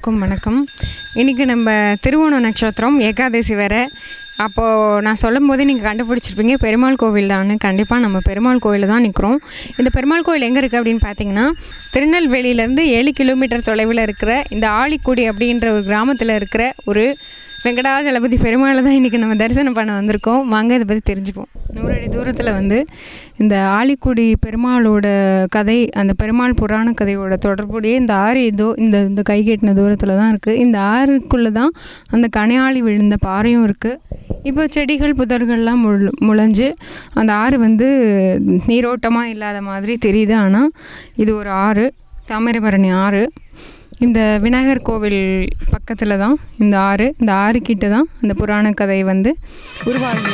எல்லாருக்கும் வணக்கம். இன்றைக்கி நம்ம திருவோணம் நட்சத்திரம் ஏகாதசி வேறு. அப்போது நான் சொல்லும் போதே நீங்கள் கண்டுபிடிச்சிருப்பீங்க பெருமாள் கோவில் தான் கண்டிப்பாக நம்ம பெருமாள் கோவிலில் தான் நிற்கிறோம் இந்த பெருமாள் கோவில் எங்கே இருக்குது அப்படின்னு பார்த்தீங்கன்னா திருநெல்வேலியிலேருந்து ஏழு கிலோமீட்டர் தொலைவில் இருக்கிற இந்த ஆலிக்குடி அப்படின்ற ஒரு கிராமத்தில் இருக்கிற ஒரு வெங்கடாஜலபதி பெருமாளை தான் இன்றைக்கி நம்ம தரிசனம் பண்ண வந்திருக்கோம். வாங்க இதை பற்றி தெரிஞ்சுப்போம். நூறு அடி தூரத்தில் வந்து இந்த ஆலிக்குடி பெருமாளோட கதை அந்த பெருமாள் புராண கதையோட தொடர்புடைய இந்த ஆறு இதோ இந்த இந்த கை கெட்டின தூரத்தில் தான் இருக்குது இந்த ஆறுக்குள்ளே தான் அந்த கனையாளி விழுந்த பாறையும் இருக்குது இப்போ செடிகள் புதர்கள்லாம் முள் முளைஞ்சு அந்த ஆறு வந்து நீரோட்டமாக இல்லாத மாதிரி தெரியுது. ஆனால் இது ஒரு ஆறு தாமிரபரணி ஆறு. இந்த விநாயகர் கோவில் பக்கத்தில் தான் இந்த ஆறு இந்த ஆறு கிட்ட தான் அந்த புராண கதை வந்து உருவாகி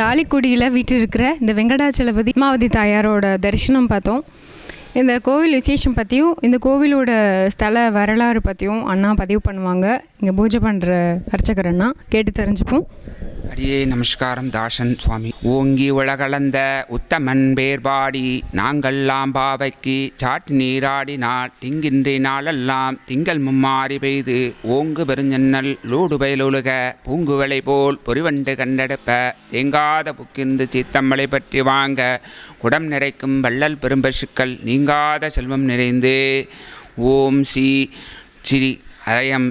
தாலிக்குடியில் வீட்டில் இருக்கிற இந்த வெங்கடாச்சலபதி மாவதி தாயாரோட தரிசனம் பார்த்தோம். இந்த கோவில் விசேஷம் பற்றியும் இந்த கோவிலோட ஸ்தல வரலாறு பற்றியும் அண்ணா பதிவு பண்ணுவாங்க. இங்கே பூஜை பண்ணுற அர்ச்சகர் அண்ணா கேட்டு தெரிஞ்சுப்போம். அடியே நமஸ்காரம் தாசன் சுவாமி. ஓங்கி உலகளந்த உத்தமன் பேர்பாடி நாங்கள்லாம் பாவைக்கு சாட்டி நீராடினால் திங்கின்றி நாளெல்லாம் திங்கள் மும்மாறி பெய்து ஓங்கு பெருஞ்சன்னல் லூடு பயலுலக பூங்குவலை போல் பொறிவண்டு கண்டெடுப்ப தேங்காத புக்கிந்து சீத்தம்மலை பற்றி வாங்க குடம் நிறைக்கும் வள்ளல் பெரும்பசுக்கள் நீங்காத செல்வம் நிறைந்து. ஓம் ஸ்ரீ ஸ்ரீ அயம்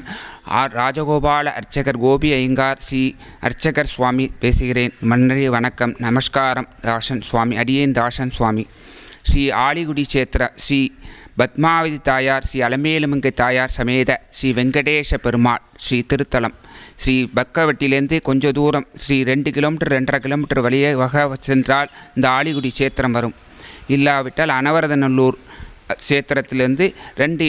ஆர் ராஜகோபால அர்ச்சகர் கோபி ஐயங்கார் ஸ்ரீ அர்ச்சகர் சுவாமி பேசுகிறேன். மன்னரி வணக்கம். நமஸ்காரம். தாசன் சுவாமி அடியேன் தாசன் சுவாமி. ஸ்ரீ ஆலிகுடி சேத்திர ஸ்ரீ பத்மாவதி தாயார் ஸ்ரீ அலமேலுமங்கை தாயார் சமேத ஸ்ரீ வெங்கடேச பெருமாள் ஸ்ரீ திருத்தலம். ஸ்ரீ பக்கவட்டிலேருந்து கொஞ்சம் தூரம் ஸ்ரீ ரெண்டு கிலோமீட்டர் ரெண்டரை கிலோமீட்டர் வழியே வக சென்றால் இந்த ஆலிகுடி சேத்திரம் வரும். இல்லாவிட்டால் அனவரதநல்லூர் சேத்திரத்திலேருந்து ரெண்டு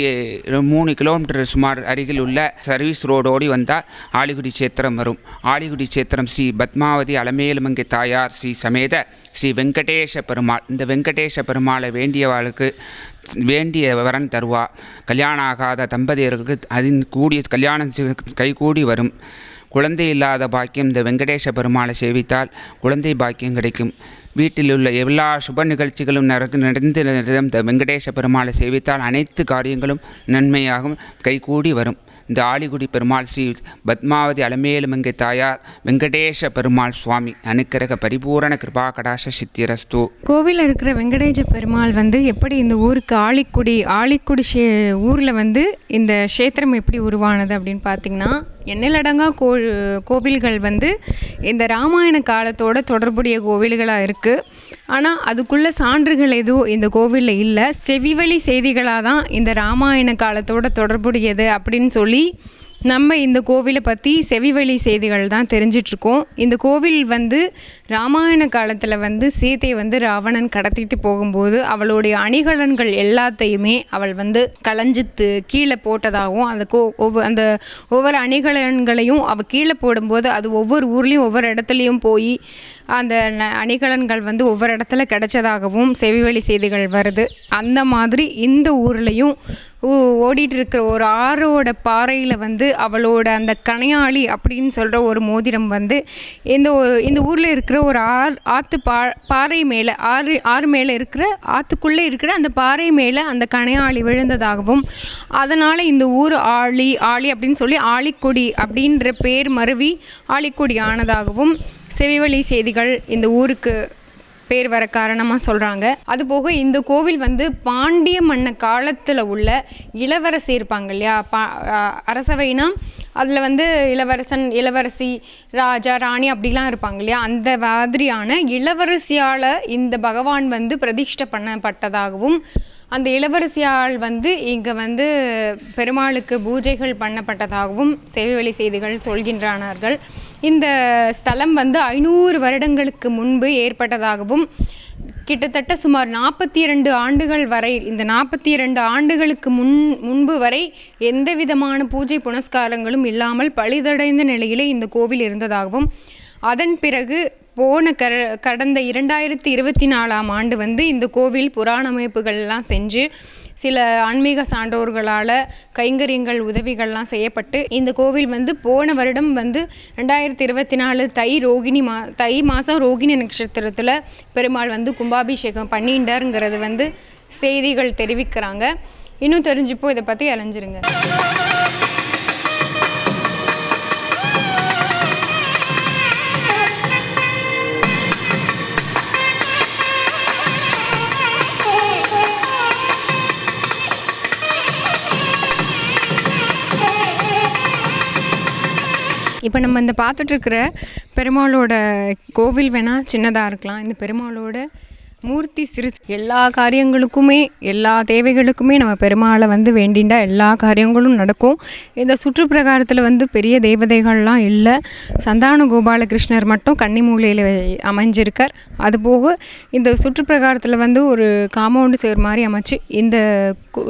மூணு கிலோமீட்டர் சுமார் அருகில் உள்ள சர்வீஸ் ரோடோடி வந்தால் ஆலிகுடி சேத்திரம் வரும். ஆலிகுடி சேத்திரம் ஸ்ரீ பத்மாவதி அலமேலுமங்கை தாயார் ஸ்ரீ சமேத ஸ்ரீ வெங்கடேச பெருமாள். இந்த வெங்கடேச பெருமாளை வேண்டியவாளுக்கு வேண்டிய வரன் தருவா. கல்யாணம் ஆகாத தம்பதியர்களுக்கு அதன் கூடிய கல்யாணம் கைகூடி வரும். குழந்தை இல்லாத பாக்கியம் இந்த வெங்கடேச பெருமாளை சேவித்தால் குழந்தை பாக்கியம் கிடைக்கும். வீட்டில் உள்ள எல்லா சுப நிகழ்ச்சிகளும் நடந்து வெங்கடேச பெருமாளை சேவித்தால் அனைத்து காரியங்களும் நன்மையாகவும் கைகூடி வரும். இந்த ஆலிகுடி பெருமாள் ஸ்ரீ பத்மாவதி அலமேலுமங்கை தாயார் வெங்கடேஷ பெருமாள் சுவாமி. அனுக்கிரக பரிபூரண கிருபா கடாச சித்திரஸ்து கோவிலில் இருக்கிற வெங்கடேஜ பெருமாள் வந்து எப்படி இந்த ஊருக்கு ஆலிக்குடி ஆலிக்குடி ஷே ஊரில் வந்து இந்த க்ஷேத்திரம் எப்படி உருவானது அப்படின்னு பார்த்தீங்கன்னா எண்ணிலடங்கா கோ கோவில்கள் வந்து இந்த ராமாயண காலத்தோட தொடர்புடைய கோவில்களாக இருக்குது ஆனால் அதுக்குள்ள சான்றுகள் எதுவும் இந்த கோவிலில் இல்லை. செவிவழி செய்திகளாக தான் இந்த ராமாயண காலத்தோட தொடர்புடையது அப்படின்னு சொல்லி நம்ம இந்த கோவிலை பற்றி செவிவழி செய்திகள் தான் தெரிஞ்சிட்ருக்கோம். இந்த கோவில் வந்து ராமாயண காலத்தில் வந்து சீதையை வந்து ராவணன் கடத்திட்டு போகும்போது அவளுடைய அணிகலன்கள் எல்லாத்தையுமே அவள் வந்து களைஞ்சித்து கீழே போட்டதாகவும் அந்த கோ ஒவ்வொரு அந்த ஒவ்வொரு அணிகலன்களையும் அவள் கீழே போடும்போது அது ஒவ்வொரு ஊர்லேயும் ஒவ்வொரு இடத்துலையும் போய் அந்த ந- அணிகலன்கள் வந்து ஒவ்வொரு இடத்துல கிடைச்சதாகவும் செவிவழி செய்திகள் வருது. அந்த மாதிரி இந்த ஊர்லேயும் ஓடிட்டு இருக்கிற ஒரு ஆறோட பாறையில் வந்து அவளோட அந்த கனையாளி அப்படின்னு சொல்கிற ஒரு மோதிரம் வந்து இந்த இந்த ஊரில் இருக்கிற ஒரு ஆறு ஆற்று பா பாறை மேலே ஆறு ஆறு மேலே இருக்கிற ஆற்றுக்குள்ளே இருக்கிற அந்த பாறை மேலே அந்த கனையாளி விழுந்ததாகவும் அதனால் இந்த ஊர் ஆழி ஆழி அப்படின்னு சொல்லி ஆழிக்கொடி அப்படின்ற பேர் மருவி ஆழிக்கொடி ஆனதாகவும் செவிவழி செய்திகள் இந்த ஊருக்கு பேர் வர காரணமாக சொல்கிறாங்க அதுபோக இந்த கோவில் வந்து பாண்டிய மன்ன காலத்தில் உள்ள இளவரசி இருப்பாங்க இல்லையா? பா அரசவைனா அதில் வந்து இளவரசன் இளவரசி ராஜா ராணி அப்படிலாம் இருப்பாங்க இல்லையா? அந்த மாதிரியான இளவரசியால் இந்த பகவான் வந்து பிரதிஷ்டை பண்ணப்பட்டதாகவும் அந்த இளவரசியால் வந்து இங்கே வந்து பெருமாளுக்கு பூஜைகள் பண்ணப்பட்டதாகவும் சேவை வழி செய்திகள் சொல்கின்றானார்கள். இந்த ஸ்தலம் வந்து ஐநூறு வருடங்களுக்கு முன்பு ஏற்பட்டதாகவும் கிட்டத்தட்ட சுமார் நாற்பத்தி இரண்டு ஆண்டுகள் வரை இந்த நாற்பத்தி இரண்டு ஆண்டுகளுக்கு முன் முன்பு வரை எந்த விதமான பூஜை புனஸ்காரங்களும் இல்லாமல் பழுதடைந்த நிலையிலே இந்த கோவில் இருந்ததாகவும் அதன் பிறகு போன கர கடந்த இரண்டாயிரத்தி இருபத்தி நாலாம் ஆண்டு வந்து இந்த கோவில் புராணமைப்புகள்லாம் செஞ்சு சில ஆன்மீக சான்றோர்களால் கைங்கரியங்கள் உதவிகள்லாம் செய்யப்பட்டு இந்த கோவில் வந்து போன வருடம் வந்து ரெண்டாயிரத்தி இருபத்தி நாலு தை ரோகிணி மா தை மாதம் ரோகிணி நட்சத்திரத்தில் பெருமாள் வந்து கும்பாபிஷேகம் பண்ணிண்டாருங்கிறது வந்து செய்திகள் தெரிவிக்கிறாங்க. இன்னும் தெரிஞ்சுப்போ இதை பற்றி அலைஞ்சிருங்க. இப்போ நம்ம இந்த பார்த்துட்ருக்கிற பெருமாளோட கோவில் வேணால் சின்னதாக இருக்கலாம். இந்த பெருமாளோட மூர்த்தி சிறு எல்லா காரியங்களுக்குமே எல்லா தேவைகளுக்குமே நம்ம பெருமாளை வந்து வேண்டிண்டா எல்லா காரியங்களும் நடக்கும். இந்த சுற்றுப்பிரகாரத்தில் வந்து பெரிய தேவதைகள்லாம் இல்லை. சந்தான கோபாலகிருஷ்ணர் மட்டும் கன்னிமூலையில் அமைஞ்சிருக்கார். அதுபோக இந்த சுற்றுப்பிரகாரத்தில் வந்து ஒரு காம்பவுண்டு சேர் மாதிரி அமைச்சு இந்த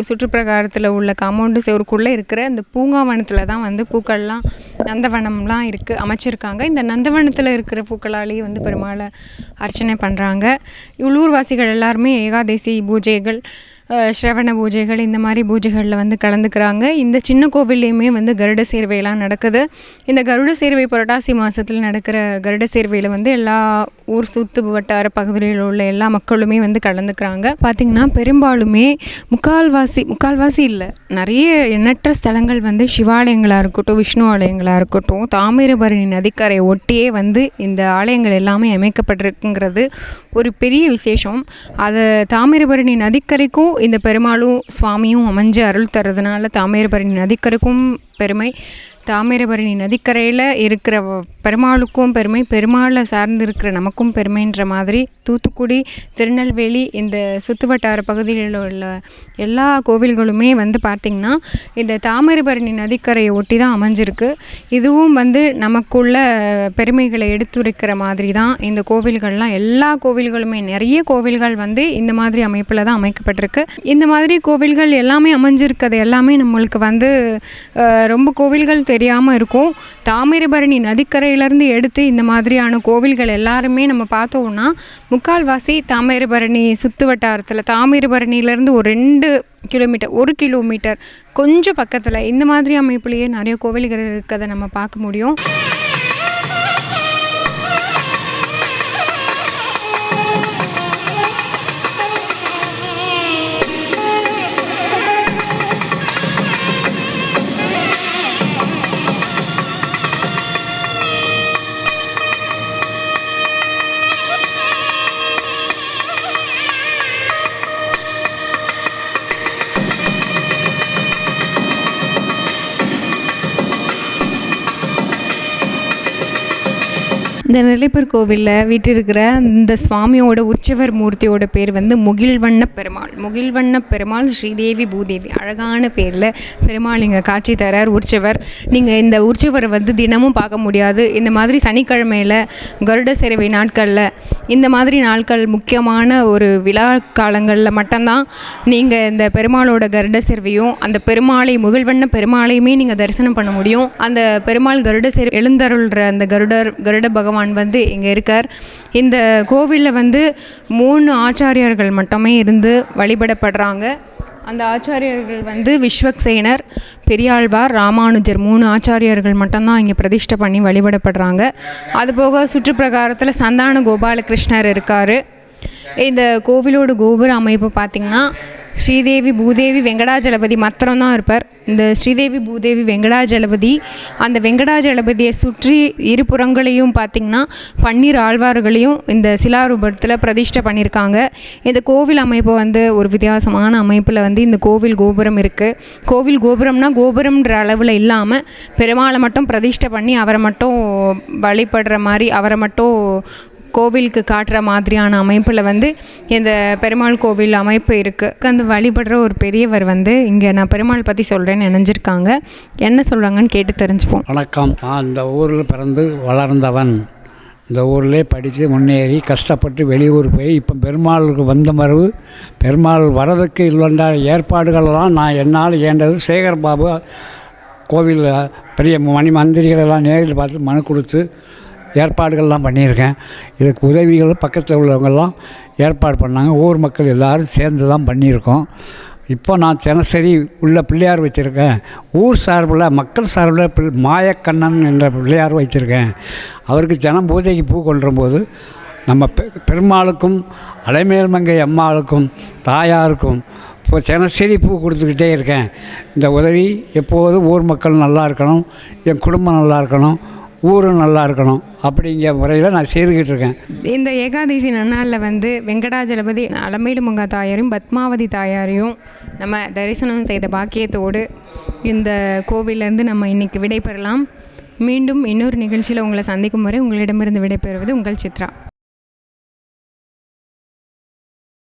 சுற்றுப்பிரகாரத்தில் உள்ள காம்பவுண்டு செவருக்குள்ளே இருக்கிற இந்த பூங்காவனத்தில் தான் வந்து பூக்கள்லாம் நந்தவனம்லாம் இருக்குது அமைச்சிருக்காங்க. இந்த நந்தவனத்தில் இருக்கிற பூக்களாலேயே வந்து பெருமாளை அர்ச்சனை பண்ணுறாங்க உள்ளூர்வாசிகள் எல்லாருமே ஏகாதசி பூஜைகள் ஸ்ரவண பூஜைகள் இந்த மாதிரி பூஜைகளில் வந்து கலந்துக்கிறாங்க. இந்த சின்ன கோவில்லையுமே வந்து கருட சேர்வையெல்லாம் நடக்குது. இந்த கருட சேர்வை புரட்டாசி மாதத்தில் நடக்கிற கருட சேர்வையில் வந்து எல்லா ஊர் சுத்து வட்டார பகுதிகளில் உள்ள எல்லா மக்களுமே வந்து கலந்துக்கிறாங்க. பார்த்திங்கன்னா பெரும்பாலுமே முக்கால்வாசி முக்கால்வாசி இல்லை. நிறைய எண்ணற்ற ஸ்தலங்கள் வந்து சிவாலயங்களாக இருக்கட்டும் விஷ்ணு ஆலயங்களாக இருக்கட்டும் தாமிரபரணி நதிக்கரை ஒட்டியே வந்து இந்த ஆலயங்கள் எல்லாமே அமைக்கப்பட்டிருக்குங்கிறது ஒரு பெரிய விசேஷம். அது தாமிரபரணி நதிக்கரைக்கும் இந்த பெருமாளும் சுவாமியும் அமைஞ்சு அருள் தர்றதுனால தாமிரபரணி நதிக்கரைக்கும் பெருமை. தாமிரபரணி நதிக்கரையில் இருக்கிற பெருமாளுக்கும் பெருமை பெருமாளை சார்ந்து இருக்கிற நமக்கும் பெருமைன்ற மாதிரி தூத்துக்குடி திருநெல்வேலி இந்த சுற்றுவட்டார பகுதியில் உள்ள எல்லா கோவில்களுமே வந்து பார்த்திங்கன்னா இந்த தாமிரபரணி நதிக்கரையை ஒட்டி தான் அமைஞ்சிருக்கு. இதுவும் வந்து நமக்குள்ள பெருமைகளை எடுத்துரைக்கிற மாதிரி தான் இந்த கோவில்கள்லாம். எல்லா கோவில்களுமே நிறைய கோவில்கள் வந்து இந்த மாதிரி அமைப்பில் தான் அமைக்கப்பட்டிருக்கு. இந்த மாதிரி கோவில்கள் எல்லாமே அமைஞ்சிருக்கிறது எல்லாமே நம்மளுக்கு வந்து ரொம்ப கோவில்கள் தெரியாமல் இருக்கும். தாமிரபரணி நதிக்கரையிலேருந்து எடுத்து இந்த மாதிரியான கோவில்கள் எல்லாருமே நம்ம பார்த்தோம்னா முக்கால்வாசி தாமிரபரணி சுற்று வட்டாரத்தில் தாமிரபரணியிலேருந்து ஒரு ரெண்டு கிலோமீட்டர் ஒரு கிலோமீட்டர் கொஞ்சம் பக்கத்தில் இந்த மாதிரி அமைப்புலேயே நிறைய கோவில்கள் இருக்கிறத நம்ம பார்க்க முடியும். இந்த நெல்லைப்பர் கோவிலில் வீட்டிருக்கிற இந்த சுவாமியோட உற்சவர் மூர்த்தியோட பேர் வந்து முகில்வண்ண பெருமாள். முகில்வண்ண பெருமாள் ஸ்ரீதேவி பூதேவி. அழகான பேரில் பெருமாள் இங்கே காட்சி தரார் உற்சவர். நீங்கள் இந்த உற்சவரை வந்து தினமும் பார்க்க முடியாது. இந்த மாதிரி சனிக்கிழமையில் கருட சேவை நாட்களில் இந்த மாதிரி நாட்கள் முக்கியமான ஒரு விழா காலங்களில் மட்டும்தான் நீங்கள் இந்த பெருமாளோட கருட சேவையும் அந்த பெருமாளை முகில்வண்ண பெருமாளையுமே நீங்கள் தரிசனம் பண்ண முடியும். அந்த பெருமாள் கருட சேவை எழுந்தருள்ற அந்த கருடர் கருட பகவான் வந்து இங்கே இருக்கார். இந்த கோவிலில் வந்து மூணு ஆச்சாரியர்கள் மட்டுமே இருந்து வழிபடப்படுறாங்க. அந்த ஆச்சாரியர்கள் வந்து விஸ்வக்சேனர் பெரியாழ்வார் ராமானுஜர் மூணு ஆச்சாரியர்கள் மட்டும்தான் இங்கே பிரதிஷ்டை பண்ணி வழிபடப்படுறாங்க. அதுபோக சுற்றுப்பிரகாரத்தில் சந்தான கோபாலகிருஷ்ணர் இருக்கார். இந்த கோவிலோட கோபுர அமைப்பு பார்த்திங்கன்னா ஸ்ரீதேவி பூதேவி வெங்கடாஜலபதி மாத்திரம்தான் இருப்பார். இந்த ஸ்ரீதேவி பூதேவி வெங்கடாஜலபதி அந்த வெங்கடாஜலபதியை சுற்றி இருபுறங்களையும் பார்த்திங்கன்னா பன்னீர் ஆழ்வார்களையும் இந்த சிலாரூபத்தில் பிரதிஷ்டை பண்ணியிருக்காங்க. இந்த கோவில் அமைப்பு வந்து ஒரு வித்தியாசமான அமைப்பில் வந்து இந்த கோவில் கோபுரம் இருக்குது கோவில் கோபுரம்னா கோபுரம்ன்ற அளவில் இல்லாமல் பெருமாளை மட்டும் பிரதிஷ்டை பண்ணி அவரை மட்டும் வழிபடுற மாதிரி அவரை மட்டும் கோவிலுக்கு காட்டுற மாதிரியான அமைப்பில் வந்து இந்த பெருமாள் கோவில் அமைப்பு இருக்குது அந்த வழிபடுற ஒரு பெரியவர் வந்து இங்கே நான் பெருமாள் பற்றி சொல்கிறேன்னு நினைஞ்சிருக்காங்க. என்ன சொல்கிறாங்கன்னு கேட்டு தெரிஞ்சுப்போம். வணக்கம். நான் இந்த ஊரில் பிறந்து வளர்ந்தவன். இந்த ஊர்லேயே படித்து முன்னேறி கஷ்டப்பட்டு வெளியூர் போய் இப்போ பெருமாளுக்கு வந்த மரபு பெருமாள் வரதுக்கு இல்லைன்ற ஏற்பாடுகளெல்லாம் நான் என்னால் ஏண்டது சேகர் பாபு கோவிலில் பெரிய மணி மந்திரிகளெல்லாம் நேரில் பார்த்து மனு கொடுத்து ஏற்பாடுகள்லாம் பண்ணியிருக்கேன். இதுக்கு உதவிகள் பக்கத்தில் உள்ளவங்கள்லாம் ஏற்பாடு பண்ணாங்க. ஊர் மக்கள் எல்லோரும் சேர்ந்து தான் பண்ணியிருக்கோம். இப்போ நான் தினசரி உள்ள பிள்ளையார் வச்சுருக்கேன் ஊர் சார்பில் மக்கள் சார்பில் பிள் மாயக்கண்ணன் என்ற பிள்ளையார் வச்சுருக்கேன் அவருக்கு ஜனம் பூஜைக்கு பூ கொள்ளும்போது நம்ம பெ பெருமாளுக்கும் அலைமேல்மங்கை அம்மாளுக்கும் தாயாருக்கும் இப்போ தினசரி பூ கொடுத்துக்கிட்டே இருக்கேன். இந்த உதவி எப்போதும் ஊர் மக்கள் நல்லா இருக்கணும். என் குடும்பம் நல்லா இருக்கணும். ஊரும் நல்லா இருக்கணும் அப்படிங்கிற முறையில் நான் செய்துக்கிட்டு இருக்கேன். இந்த ஏகாதசி நன்னாளில் வந்து வெங்கடாஜலபதி அலமேடு மங்கா தாயாரையும் பத்மாவதி தாயாரையும் நம்ம தரிசனம் செய்த பாக்கியத்தோடு இந்த கோவிலேருந்து நம்ம இன்றைக்கி விடைபெறலாம். மீண்டும் இன்னொரு நிகழ்ச்சியில் உங்களை சந்திக்கும் வரை உங்களிடமிருந்து விடைபெறுவது உங்கள் சித்ரா.